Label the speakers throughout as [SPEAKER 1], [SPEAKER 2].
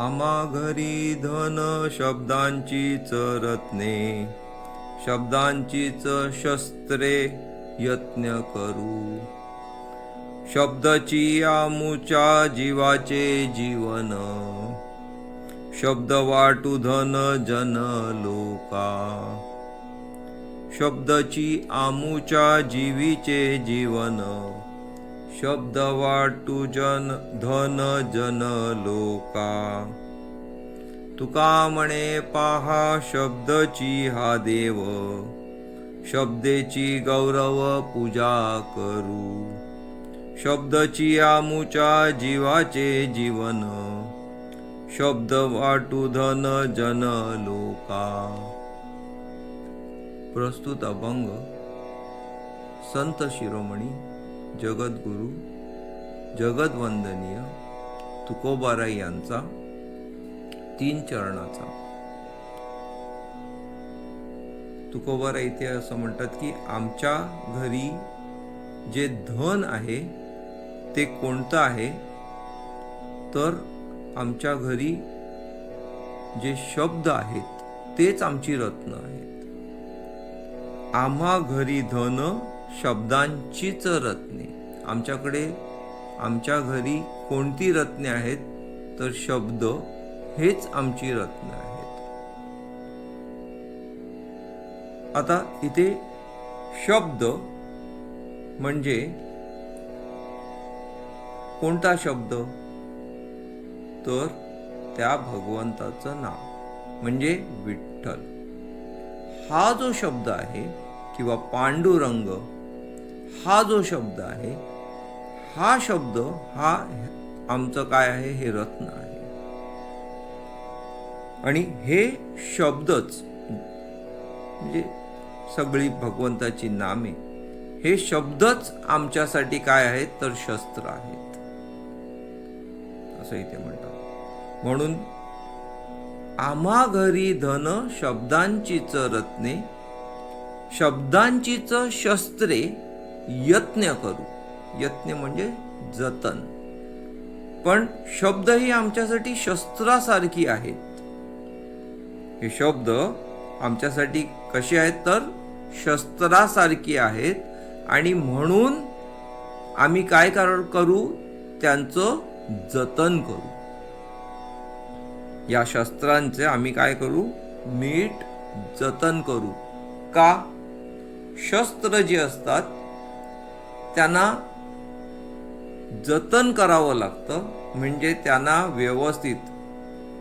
[SPEAKER 1] आमा घरी धन शब्दांचीच रत्ने शब्दांचीच शस्त्रे यत्न करू. शब्दची आमुच्या जीवाचे जीवन शब्द वाटू धन जन लोका. शब्दची आमुच्या जीवीचे जीवन शब्द वाटू जन धन जन लोका। तुका म्हणे पहा शब्दची हा देव। शब्देची गौरव पूजा करू। शब्दची आमुच्या जीवाचे जीवन। शब्द वाटू धन जन लोका। प्रस्तुत अभंग संत शिरोमणी जगद्गुरु जगदवंदनीय तुकोबाराई यांचा तीन चरणाचा. तुकोबाराई इथे असं म्हणतात की आमच्या घरी जे धन आहे ते कोणतं आहे? तर आमच्या घरी जे शब्द आहेत तेच आमची रत्न आहेत. आम्हा घरी धन शब्दांचीच रत्ने. आमच्याकडे आमच्या घरी कोणती रत्ने आहेत? तर शब्द हेच आमची रत्न आहेत. आता इथे शब्द म्हणजे कोणता शब्द? तर त्या भगवंताचं नाव. म्हणजे विठ्ठल. हा जो शब्द आहे किंवा पांडुरंग हा जो शब्द आहे हा शब्द हा आमचं काय आहे? हे रत्न आहे. आणि हे शब्दच म्हणजे सगळी भगवंताची नामे हे शब्दच आमच्यासाठी काय आहेत? तर शस्त्र आहेत. असं इथे म्हणतात. म्हणून आम्हा घरी धन शब्दांचीच रत्ने शब्दांचीच शस्त्रे यत्न करू. यत्न म्हणजे जतन. पण शब्द ही आमच्यासाठी शस्त्रासारखी आहेत. हे शब्द आमच्यासाठी कसे आहेत तर शस्त्रासारखी आहेत आणि म्हणून आम्ही काय कर- करू? त्यांचं जतन करू. या शस्त्रांचे आम्ही काय करू? नीट जतन करू. का? शस्त्र जे असतात त्यांना जतन करावं लागतं म्हणजे त्यांना व्यवस्थित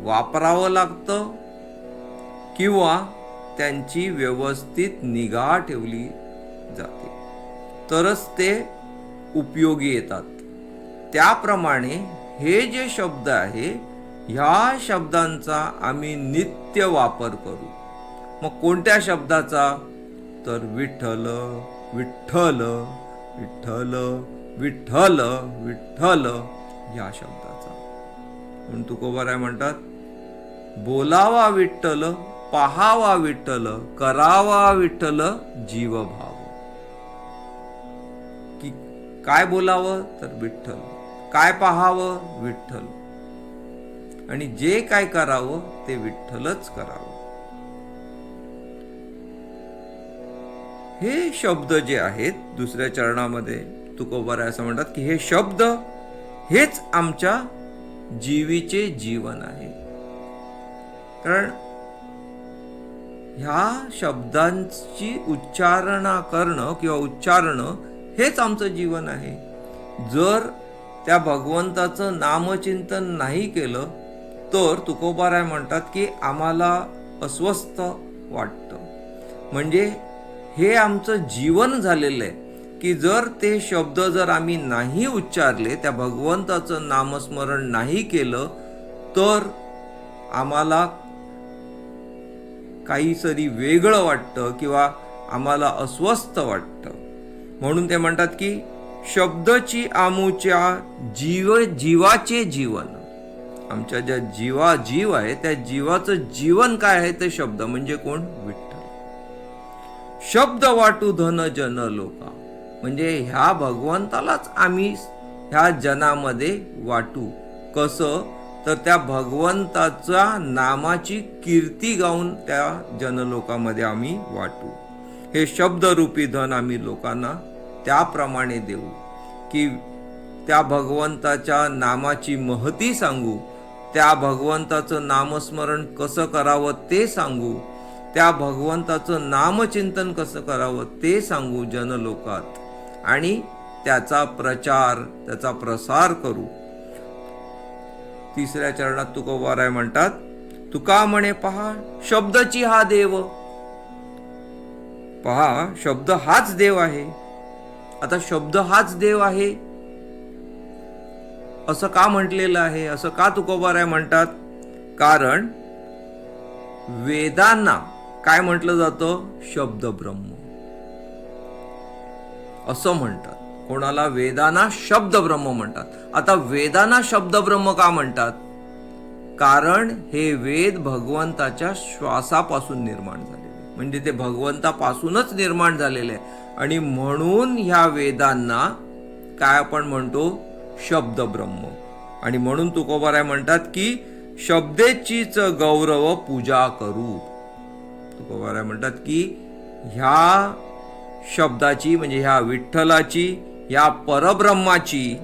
[SPEAKER 1] वापरावं लागतं किंवा त्यांची व्यवस्थित निगा ठेवली जाते. तरच ते उपयोगी येतात. त्याप्रमाणे हे जे शब्द आहे ह्या शब्दांचा आम्ही नित्य वापर करू. मग कोणत्या शब्दाचा? तर विठ्ठल विठ्ठल. विठ्ठल विठ्ठल विठ्ठल ह्या शब्दाचा. म्हणून तुकोबाराय म्हणतात बोलावा विठ्ठल पहावा विठ्ठल करावा विठ्ठल जीवभाव. की काय बोलावं? तर विठ्ठल. काय पाहावं? विठ्ठल. आणि जे काय करावं ते विठ्ठलच करावं. हे शब्द जे आहेत दुसऱ्या चरणामध्ये तुकोबाराय असं म्हणतात की हे शब्द हेच आमच्या जीवीचे जीवन आहे. कारण ह्या शब्दांची उच्चारणा करणं किंवा उच्चारणं हेच आमचं जीवन आहे. जर त्या भगवंताचं नामचिंतन नाही केलं तर तुकोबाराय म्हणतात की आम्हाला अस्वस्थ वाटतं. म्हणजे हे आमचं जीवन झालेलं आहे. की जर ते शब्द जर आम्ही नाही उच्चारले त्या भगवंताचं नामस्मरण नाही केलं तर आम्हाला काहीतरी वेगळं वाटतं किंवा आम्हाला अस्वस्थ वाटतं. म्हणून ते म्हणतात की शब्दची आमूच्या जीव जीवाचे जीवन. आमच्या ज्या जीवा जीव आहे त्या जीवाचं जीवन काय आहे ते शब्द म्हणजे कोण? विठ्ठल. शब्द वाटू धन जन लोका. म्हणजे ह्या भगवंतालाच आम्ही ह्या जनामध्ये वाटू. कसं? तर त्या भगवंताच्या नामाची कीर्ती गाऊन त्या जनलोकामध्ये आम्ही वाटू. हे शब्दरूपी धन आम्ही लोकांना त्याप्रमाणे देऊ. की त्या भगवंताच्या नामाची महती सांगू. त्या भगवंताचं नामस्मरण कसं करावं ते सांगू. त्या भगवंताचं नामचिंतन कसं करावं ते सांगू जनलोकात. आणि त्याचा प्रचार त्याचा प्रसार करू. तिसऱ्या चरणात तुकोबाराय म्हणतात तुका म्हणे पहा शब्दची हा देव. पहा शब्द हाच देव आहे. आता शब्द हाच देव आहे. असं का म्हटलेलं आहे? असं का तुकोबाराय म्हणतात? कारण वेदांना काय म्हटलं जातं? शब्द ब्रह्म असं म्हणतात. कोणाला वेदांना शब्द ब्रह्म म्हणतात. आता वेदांना शब्द ब्रह्म का म्हणतात? कारण हे वेद भगवंताच्या श्वासापासून निर्माण झालेले म्हणजे ते भगवंतापासूनच निर्माण झालेले आहे आणि म्हणून ह्या वेदांना काय आपण म्हणतो? शब्द ब्रह्म आणि म्हणून तुकोबाराय म्हणतात की शब्देचीच गौरव पूजा करू. तुकोबाराय म्हणतात की ह्या शब्दाची म्हणजे ह्या विठ्ठलाची ह्या परब्रह्माची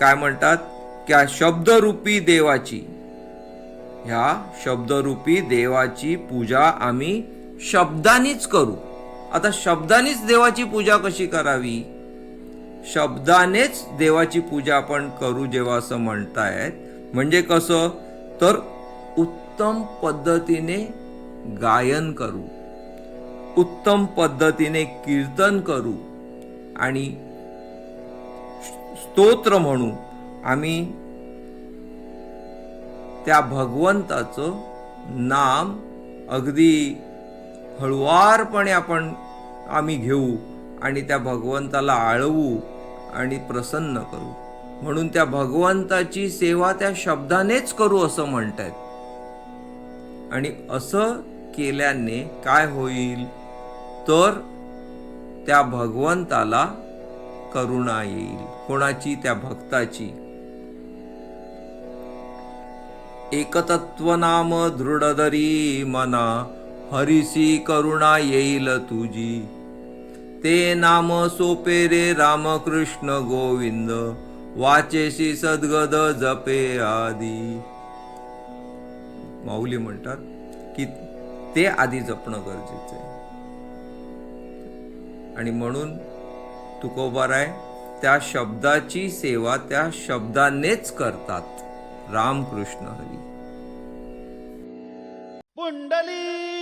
[SPEAKER 1] काय म्हणतात? त्या शब्दरूपी देवाची. ह्या शब्दरूपी देवाची पूजा आम्ही शब्दानीच करू. आता शब्दानीच देवाची पूजा कशी करावी? शब्दानेच देवाची पूजा आपण करू जेव्हा असं म्हणतायत. म्हणजे कसं? तर उत्तम पद्धतीने गायन करू. उत्तम पद्धतीने कीर्तन करू. आणि स्तोत्र म्हणू. आम्ही त्या भगवंताचं नाम अगदी हळुवारपणे आपण आम्ही घेऊ आणि त्या भगवंताला आळवू आणि प्रसन्न करू. म्हणून त्या भगवंताची सेवा त्या शब्दानेच करू असं म्हणतायत. आणि असं केल्याने काय होईल? तर त्या भगवंताला करुणा येईल. कोणाची? त्या भक्ताची. एकतत्व नाम दृढदरी मना हरिसी करुणा येईल तुझी. ते नाम सोपे रे रामकृष्ण गोविंद वाचेशी सद्गद जपे आदी. माऊली म्हणतात की ते आधी जपणं गरजेचं आहे. आणि म्हणून तुकोबाराय त्या शब्दाची सेवा त्या शब्दानेच करतात. रामकृष्ण हरी.
[SPEAKER 2] पुंडली!